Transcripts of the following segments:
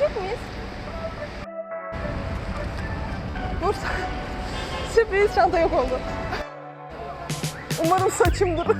girecek miyiz? Bursa. Sürpriz çanta yok oldu. Umarım saçımdır.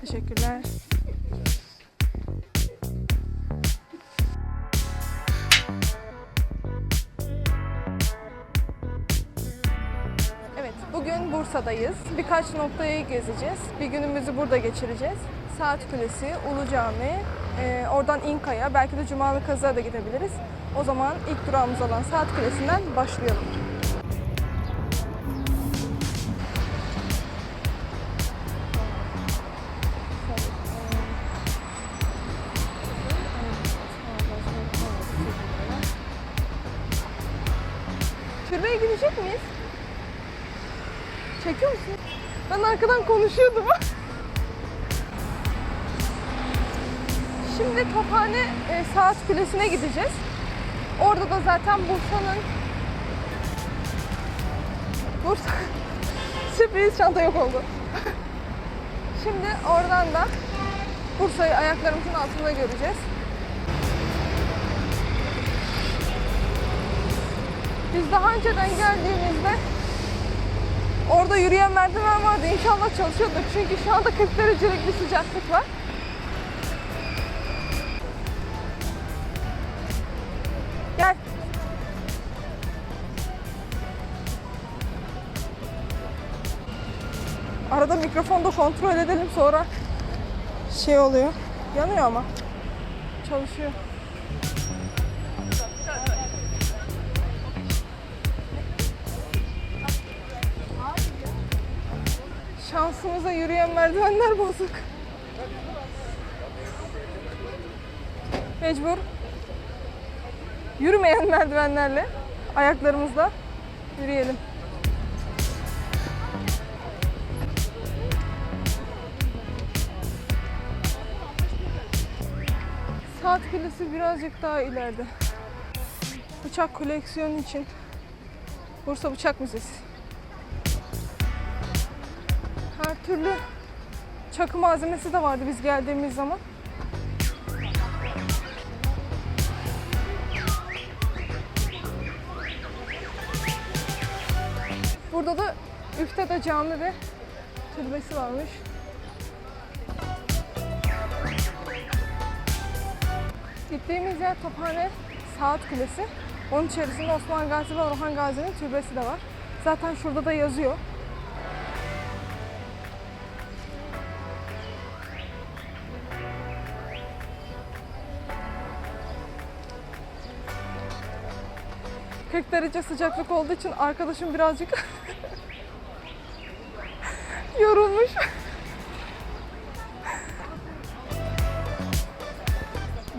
Teşekkürler. Evet, bugün Bursa'dayız. Birkaç noktayı gezeceğiz. Bir günümüzü burada geçireceğiz. Saat Kulesi, Ulu Cami, e, oradan İnkaya, belki de Cumalı Kazı'ya da gidebiliriz. O zaman ilk durağımız olan Saat Kulesi'nden başlayalım. Türbeye gidecek miyiz? Çekiyor musun? Ben arkadan konuşuyordum. Şimdi Tophane e, Saat Kulesi'ne gideceğiz. Orada da zaten Bursa'nın Bursa sürpriz çanta yok oldu. Şimdi oradan da Bursa'yı ayaklarımızın altında göreceğiz. Biz daha önceden geldiğimizde orada yürüyen merdiven vardı. İnşallah çalışıyordur. Çünkü şu anda 40 derecelik bir sıcaklık var. Mikrofonda kontrol edelim sonra şey oluyor. Yanıyor ama. Çalışıyor. Şansımıza yürüyen merdivenler bozuk. Mecbur yürümeyen merdivenlerle ayaklarımızla yürüyelim. Kulesi birazcık daha ileride. Bıçak koleksiyonu için Bursa Bıçak Müzesi. Her türlü çakı malzemesi de vardı biz geldiğimiz zaman. Burada da Üftede Cami ve türbesi varmış. Gittiğimiz yer Tophane Saat Kulesi. Onun içerisinde Osman Gazi ve Orhan Gazi'nin türbesi de var. Zaten şurada da yazıyor. ...40 derece sıcaklık olduğu için arkadaşım birazcık yorulmuş.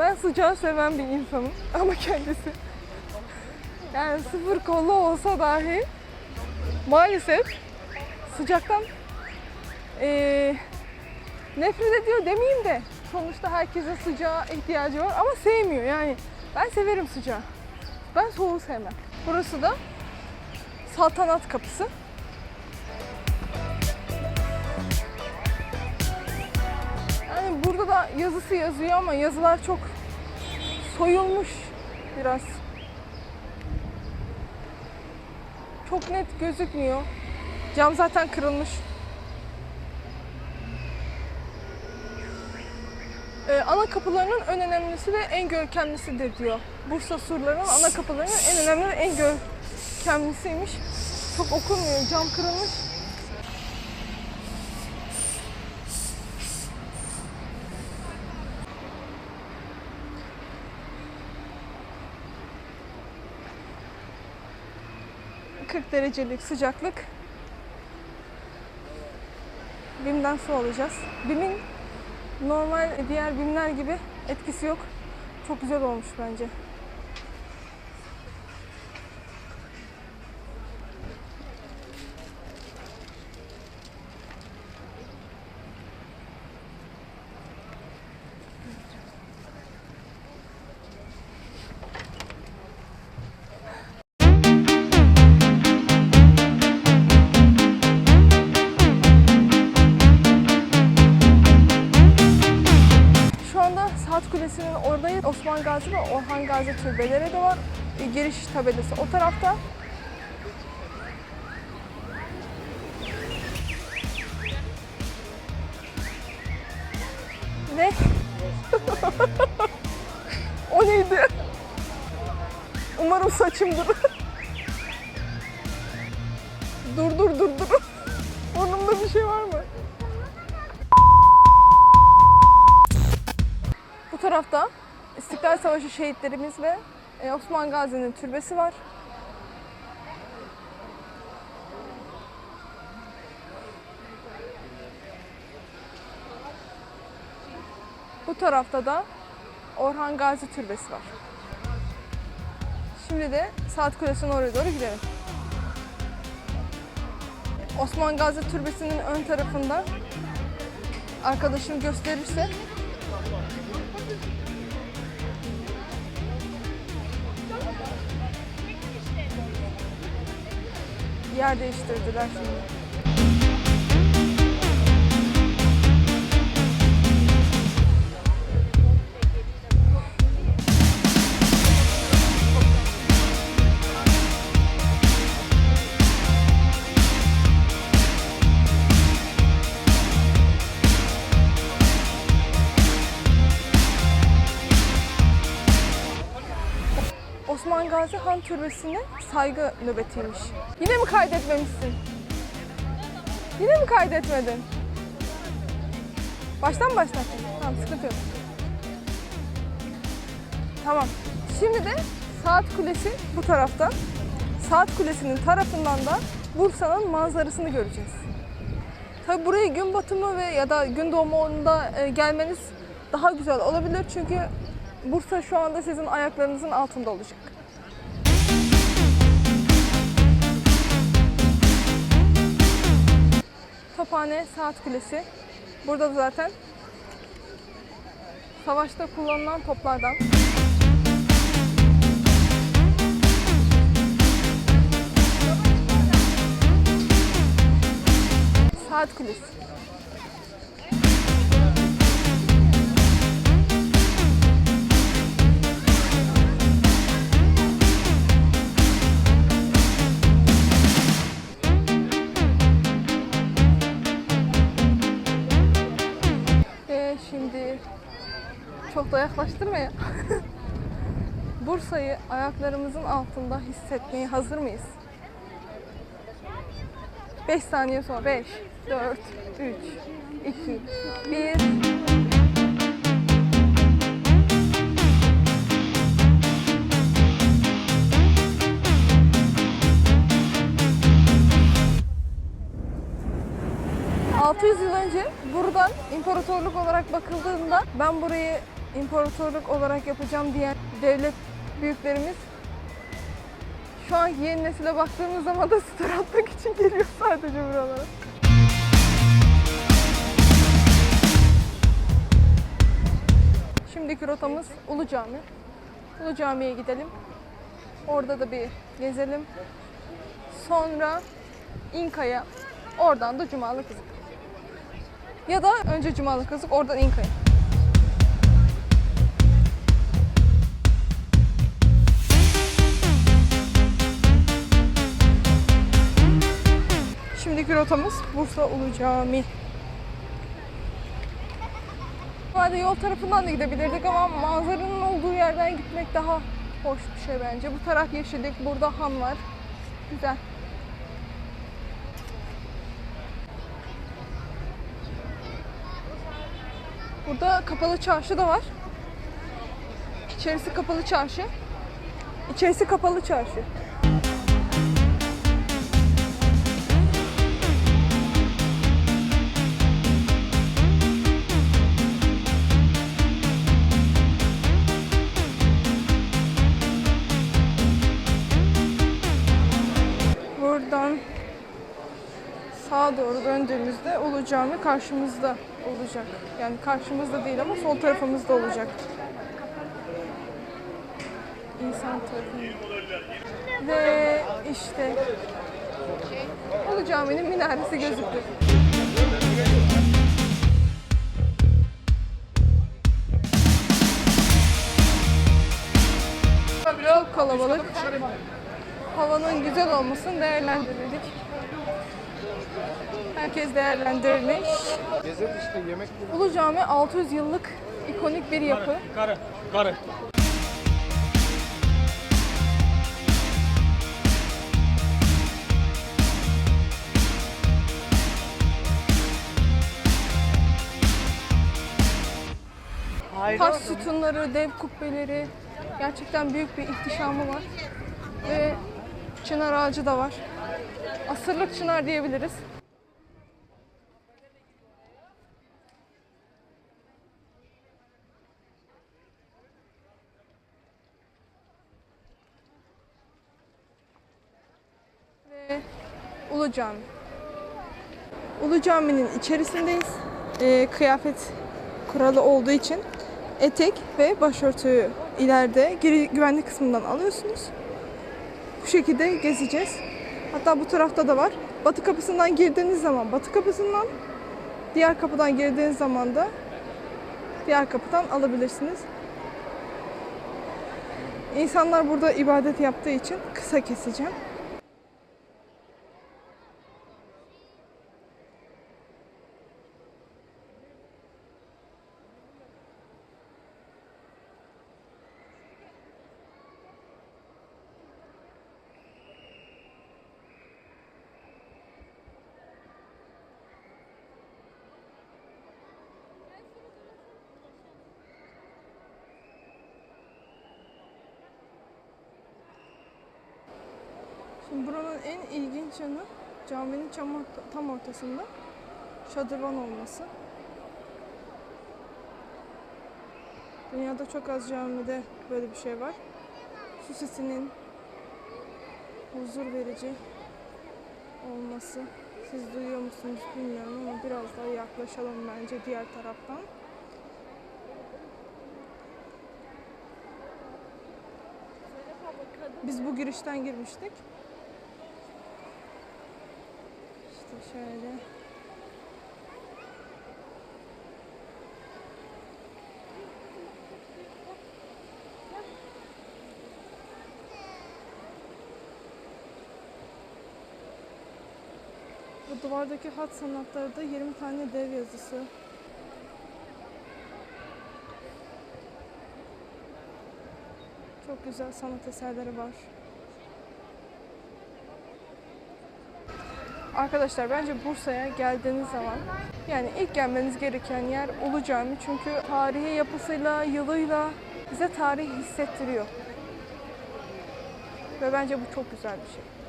Ben sıcağı seven bir insanım ama kendisi yani sıfır kollu olsa dahi maalesef sıcaktan eee, nefret ediyor demeyeyim de sonuçta herkesin sıcağa ihtiyacı var ama sevmiyor yani. Ben severim sıcağı. Ben soğuğu sevmem. Burası da Saltanat Kapısı. Yani burada da yazısı yazıyor ama yazılar çok soyulmuş biraz. Çok net gözükmüyor. Cam zaten kırılmış. Ee, ana kapılarının en önemlisi ve en görkemlisidir diyor. Bursa surlarının ana kapılarının en önemli ve en görkemlisiymiş. Çok okunmuyor, cam kırılmış. ...40 derecelik sıcaklık. Bim'den su alacağız. Bim'in normal diğer bimler gibi etkisi yok. Çok güzel olmuş bence. Gazi ve Orhan Gazi türbeleri de var. E, Giriş tabelası o tarafta. Ne? o neydi? Umarım saçımdır. dur dur dur dur. Burnumda bir şey var mı? Bu tarafta İstiklal Savaşı şehitlerimiz ve e, Osman Gazi'nin türbesi var. Bu tarafta da Orhan Gazi Türbesi var. Şimdi de Saat Kulesi'nin oraya doğru gidelim. Osman Gazi Türbesi'nin ön tarafında arkadaşım gösterirse yer değiştirdiler şimdi. Gazi Han Türbesi'ne saygı nöbetiymiş. Yine mi kaydetmemişsin? Yine mi kaydetmedin? Baştan mı başlattın? Tamam sıkıntı yok. Tamam. Şimdi de Saat Kulesi bu tarafta. Saat Kulesi'nin tarafından da Bursa'nın manzarasını göreceğiz. Tabi buraya gün batımı ve ya da gün doğumunda e, gelmeniz daha güzel olabilir çünkü Bursa şu anda sizin ayaklarınızın altında olacak. Tophane Saat Kulesi. Burada da zaten savaşta kullanılan toplardan. Saat Kulesi. Çok da yaklaştırma ya. Bursa'yı ayaklarımızın altında hissetmeye hazır mıyız? 5 saniye sonra 5, 4, 3, 2, 1. ...600 yıl önce buradan imparatorluk olarak bakıldığında ben burayı imparatorluk olarak yapacağım diyen devlet büyüklerimiz şu an yeni nesile baktığımız zaman da story atmak için geliyor sadece buralara. Şimdiki rotamız Ulu Cami. Ulu Cami'ye gidelim. Orada da bir gezelim. Sonra İnka'ya, oradan da Cumalı Kızık. Ya da önce Cumalı Kızık, oradan İnka'ya. Şimdiki rotamız Bursa Ulu Cami. Hadi yol tarafından da gidebilirdik ama manzaranın olduğu yerden gitmek daha hoş bir şey bence. Bu taraf yeşillik, burada han var. Güzel. Burada kapalı çarşı da var. İçerisi kapalı çarşı. İçerisi kapalı çarşı. Anadolu Cami karşımızda olacak. Yani karşımızda değil ama sol tarafımızda olacak. İnsan tarafı. Ve işte Anadolu Cami'nin minaresi gözüktü. Çok kalabalık. Havanın güzel olmasını değerlendirdik. Herkes değerlendirmiş. Gezer işte yemek Ulu Cami 600 yıllık ikonik bir yapı. Karı, karı. Taş sütunları, dev kubbeleri, gerçekten büyük bir ihtişamı var. Ve çınar ağacı da var. Asırlık çınar diyebiliriz. Ve Ulu. Ulu Cami'nin içerisindeyiz. Ee, kıyafet kuralı olduğu için etek ve başörtüyü ileride geri güvenlik kısmından alıyorsunuz. Bu şekilde gezeceğiz. Hatta bu tarafta da var. Batı kapısından girdiğiniz zaman batı kapısından, diğer kapıdan girdiğiniz zaman da diğer kapıdan alabilirsiniz. İnsanlar burada ibadet yaptığı için kısa keseceğim. Şimdi buranın en ilginç yanı caminin tam, orta- tam ortasında şadırvan olması. Dünyada çok az camide böyle bir şey var. Su sesinin huzur verici olması. Siz duyuyor musunuz bilmiyorum ama biraz daha yaklaşalım bence diğer taraftan. Biz bu girişten girmiştik. İşte şöyle. Bu duvardaki hat sanatları da 20 tane dev yazısı. Çok güzel sanat eserleri var. Arkadaşlar bence Bursa'ya geldiğiniz zaman yani ilk gelmeniz gereken yer Ulu Cami. Çünkü tarihi yapısıyla, yılıyla bize tarih hissettiriyor. Ve bence bu çok güzel bir şey.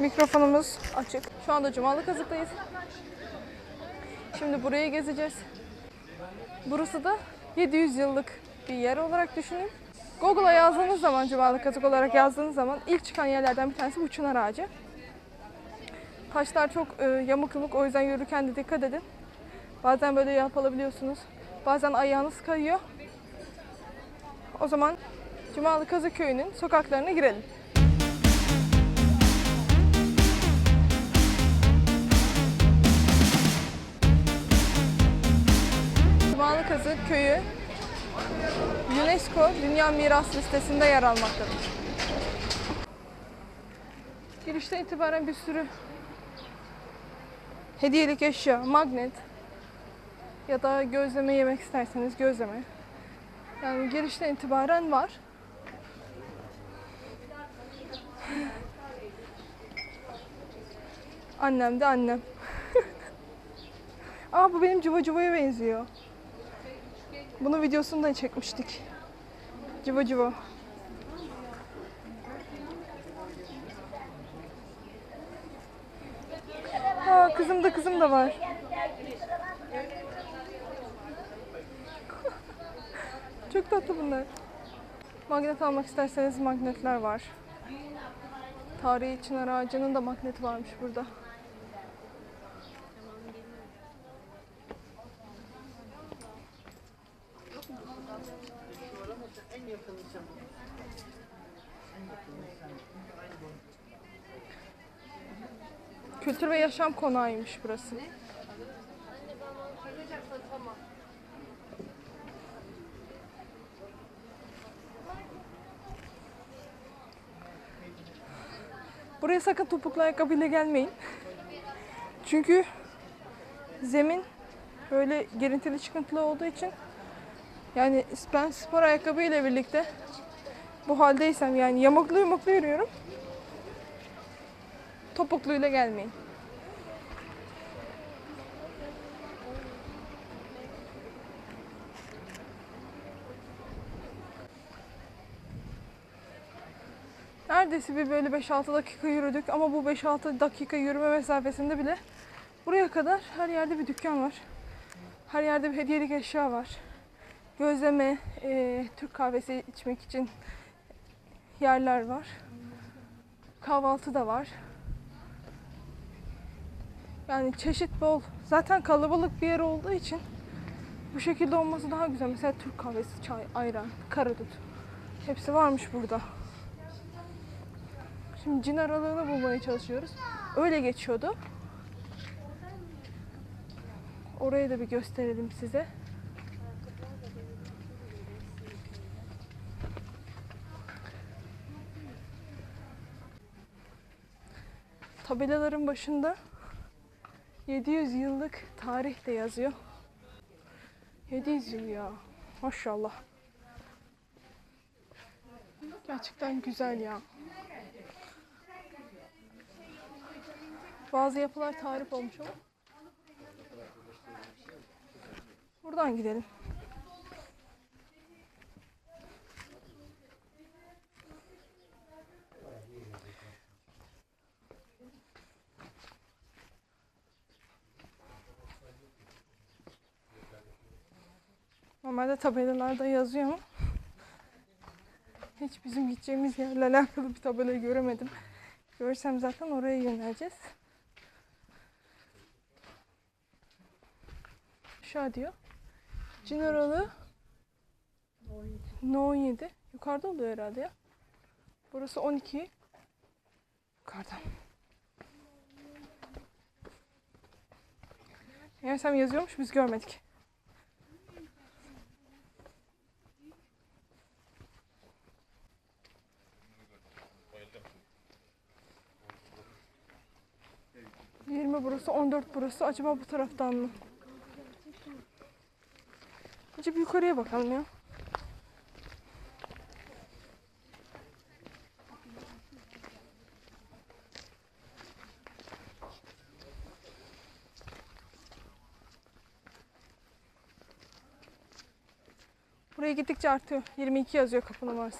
Mikrofonumuz açık. Şu anda Cumalı Kazık'tayız. Şimdi burayı gezeceğiz. Burası da 700 yıllık bir yer olarak düşünün. Google'a yazdığınız zaman Cumalı Kazık olarak yazdığınız zaman ilk çıkan yerlerden bir tanesi bu çınar ağacı. Taşlar çok e, yamuk yumuk o yüzden yürürken de dikkat edin. Bazen böyle yapılabiliyorsunuz. Bazen ayağınız kayıyor. O zaman Cumalı Kazık Köyü'nün sokaklarına girelim. Kazık Köyü UNESCO Dünya Miras Listesi'nde yer almaktadır. Girişten itibaren bir sürü hediyelik eşya, magnet ya da gözleme yemek isterseniz gözleme. Yani girişten itibaren var. Annem de annem. Aa bu benim Cuva Cuva'ya benziyor. Bunun videosunu da çekmiştik. Cuva Cuva. Aa kızım da kızım da var. Çok tatlı bunlar. Magnet almak isterseniz magnetler var. Tarihi çınar ağacının da magneti varmış burada. Kültür ve Yaşam Konağı'ymış burası. Buraya sakın topuklu ayakkabıyla gelmeyin. Çünkü zemin böyle girintili çıkıntılı olduğu için yani ben spor ayakkabı ile birlikte bu haldeysem yani yamuklu yumuklu yürüyorum. Topukluyla gelmeyin. Neredeyse bir böyle 5-6 dakika yürüdük ama bu 5-6 dakika yürüme mesafesinde bile buraya kadar her yerde bir dükkan var. Her yerde bir hediyelik eşya var. Gözleme, eee, Türk kahvesi içmek için yerler var. Kahvaltı da var. Yani çeşit bol. Zaten kalabalık bir yer olduğu için bu şekilde olması daha güzel. Mesela Türk kahvesi, çay, ayran, karadut. Hepsi varmış burada. Şimdi cin aralığını bulmaya çalışıyoruz. Öyle geçiyordu. Orayı da bir gösterelim size. Tabelaların başında 700 yıllık tarih de yazıyor. 700 yıl ya. Maşallah. Gerçekten güzel ya. Bazı yapılar tarif olmuş ama. Buradan gidelim. Normalde tabelalarda yazıyor ama hiç bizim gideceğimiz yerle alakalı bir tabela göremedim. Görsem zaten oraya yöneleceğiz. Aşağı diyor. Cin aralığı No 17. Yukarıda oluyor herhalde ya. Burası 12. Yukarıdan. Meğersem yazıyormuş biz görmedik. Yirmi burası, 14 burası. Acaba bu taraftan mı? Önce bir yukarıya bakalım ya. Buraya gittikçe artıyor. 22 yazıyor kapı numarası.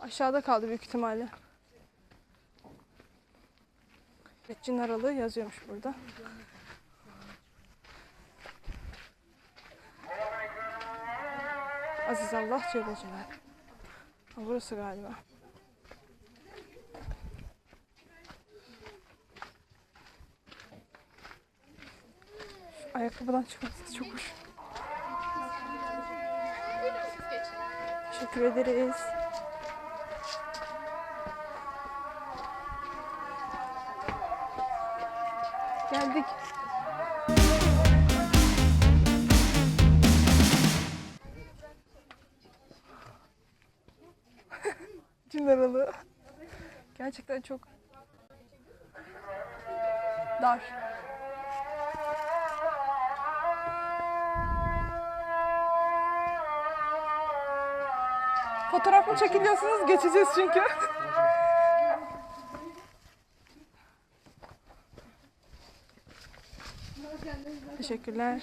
Aşağıda kaldı büyük ihtimalle. Evet, cin aralığı yazıyormuş burada. Aziz Allah Celal. Ha, burası galiba. Şu ayakkabıdan çıkması çok hoş. Teşekkür ederiz. Geldik. Cin aralığı. Gerçekten çok dar. Fotoğraf mı çekiliyorsunuz? Geçeceğiz çünkü. Teşekkürler.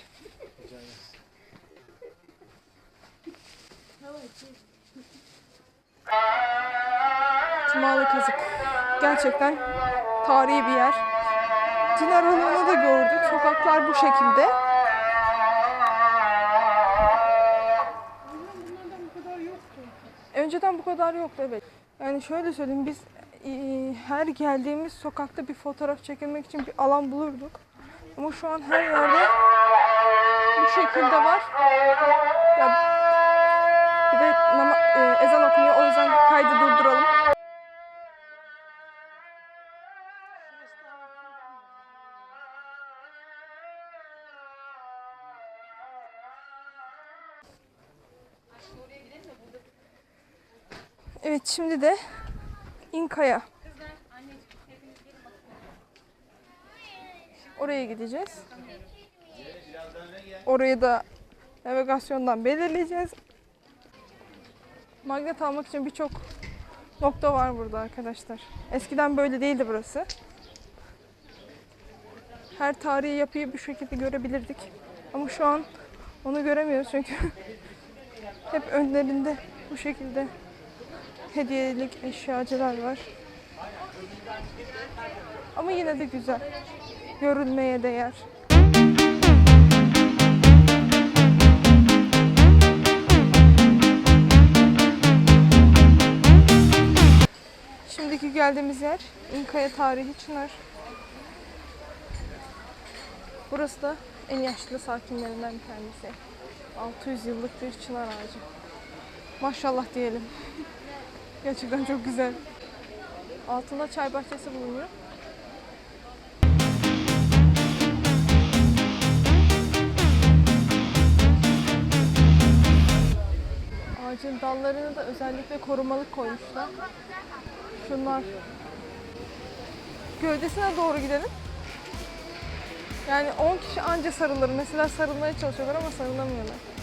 Gerçekten tarihi bir yer. Cin aralığını da gördük. Sokaklar bu şekilde. Önceden bu kadar yoktu evet. Yani şöyle söyleyeyim biz e, her geldiğimiz sokakta bir fotoğraf çekilmek için bir alan bulurduk. Ama şu an her yerde bu şekilde var. Ya bir de e, ezan okunuyor o yüzden kaydı durduralım. Evet şimdi de İnka'ya. Oraya gideceğiz. Orayı da navigasyondan belirleyeceğiz. Magnet almak için birçok nokta var burada arkadaşlar. Eskiden böyle değildi burası. Her tarihi yapıyı bu şekilde görebilirdik. Ama şu an onu göremiyoruz çünkü hep önlerinde bu şekilde hediyelik eşyacılar var. Ama yine de güzel. Görülmeye değer. Şimdiki geldiğimiz yer İnkaya Tarihi Çınar. Burası da en yaşlı sakinlerinden bir tanesi. 600 yıllık bir çınar ağacı. Maşallah diyelim. Gerçekten çok güzel. Altında çay bahçesi bulunuyor. Ağacın dallarını da özellikle korumalık koymuşlar. Şunlar. Gövdesine doğru gidelim. Yani 10 kişi anca sarılır. Mesela sarılmaya çalışıyorlar ama sarılamıyorlar.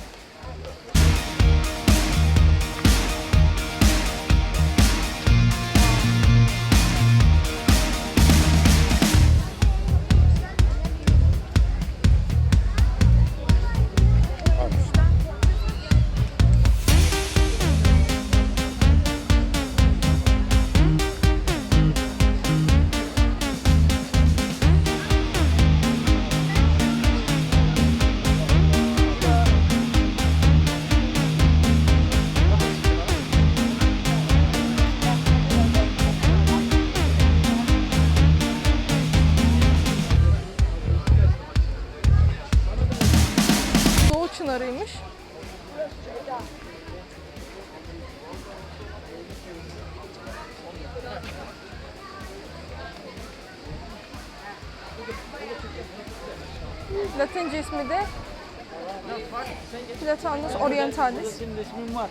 Orientalis. Senin var.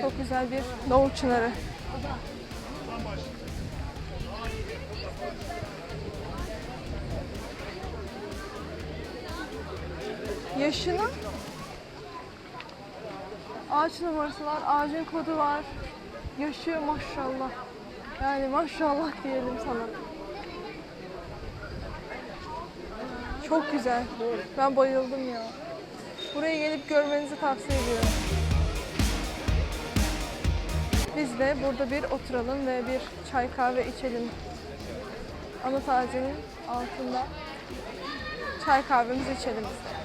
Çok güzel bir doğu çınarı. Yaşını ağaç numarası var, ağacın kodu var. Yaşı maşallah. Yani maşallah diyelim sana. Çok güzel. Ben bayıldım ya. Buraya gelip görmenizi tavsiye ediyorum. Biz de burada bir oturalım ve bir çay kahve içelim. Anıt ağacının altında çay kahvemizi içelim biz de.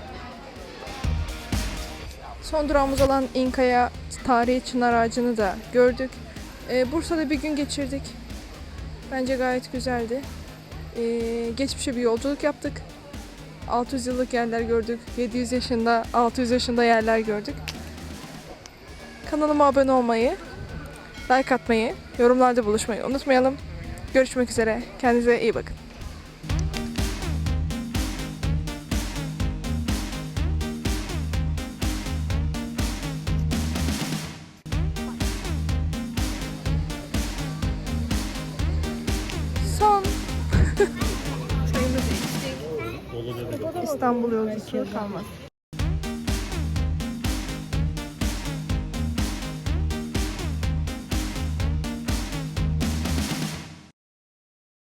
Son durağımız olan İnkaya tarihi çınar ağacını da gördük. Ee, Bursa'da bir gün geçirdik. Bence gayet güzeldi. Ee, geçmişe bir yolculuk yaptık. 600 yıllık yerler gördük. 700 yaşında, 600 yaşında yerler gördük. Kanalıma abone olmayı, like atmayı, yorumlarda buluşmayı unutmayalım. Görüşmek üzere. Kendinize iyi bakın. Kalmaz.